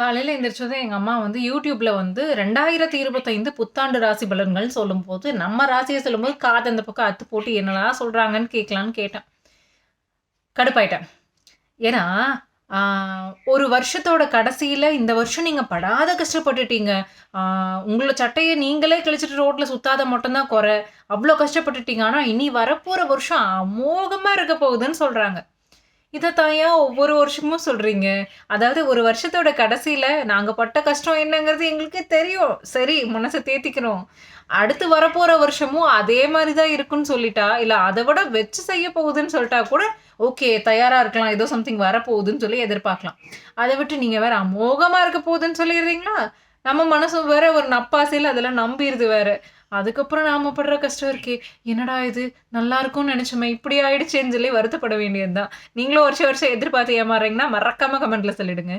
காலையில் எந்திரிச்சதும் எங்கள் அம்மா வந்து யூடியூப்பில் வந்து 2025 புத்தாண்டு ராசி பலன்கள்னு சொல்லும்போது, நம்ம ராசியை சொல்லும்போது காது அந்த பக்கம் அத்து போட்டு என்னடா சொல்கிறாங்கன்னு கேட்கலான்னு கேட்டேன். கடுப்பாயிட்டேன். ஏன்னா, ஒரு வருஷத்தோட கடைசியில் இந்த வருஷம் நீங்கள் படாத கஷ்டப்பட்டுட்டீங்க. உங்களோட சட்டையை நீங்களே கிழிச்சிட்டு ரோட்டில் சுத்தாத மட்டும்தான் குறை அவ்வளோ கஷ்டப்பட்டுட்டீங்க. ஆனால் இனி வரப்போகிற வருஷம் அமோகமாக இருக்க போகுதுன்னு சொல்கிறாங்க இதை ஏன் ஒவ்வொரு வருஷமும் சொல்றீங்க? அதாவது ஒரு வருஷத்தோட கடைசியில நாங்க பட்ட கஷ்டம் என்னங்கிறது எங்களுக்கு தெரியும். சரி மனச தேத்திக்கிறோம். அடுத்து வரப்போற வருஷமும் அதே மாதிரி தான் இருக்குன்னு சொல்லிட்டா, இல்ல அதை விட வச்சு செய்ய போகுதுன்னு சொல்லிட்டா கூட, ஓகே தயாரா இருக்கலாம். ஏதோ சம்திங் வரப்போகுதுன்னு சொல்லி எதிர்பார்க்கலாம். அதை விட்டு நீங்க வேற அமோகமா இருக்க போகுதுன்னு சொல்லிடுறீங்களா நம்ம மனசும் வேற ஒரு நப்பாசையில் அதெல்லாம் நம்பிருது வேற. அதுக்கப்புறம் நாம படுற கஷ்டம் இருக்கே! என்னடா இது நல்லா இருக்கும்னு நினைச்சோமே இப்படி ஆயிடுச்சேன்னு சொல்லி வருத்தப்பட வேண்டியது தான். நீங்களும் வருஷம் வருஷம் எதிர்பார்த்து ஏமாறுறீங்கன்னா, மறக்காம கமெண்ட்ல சொல்லிடுங்க.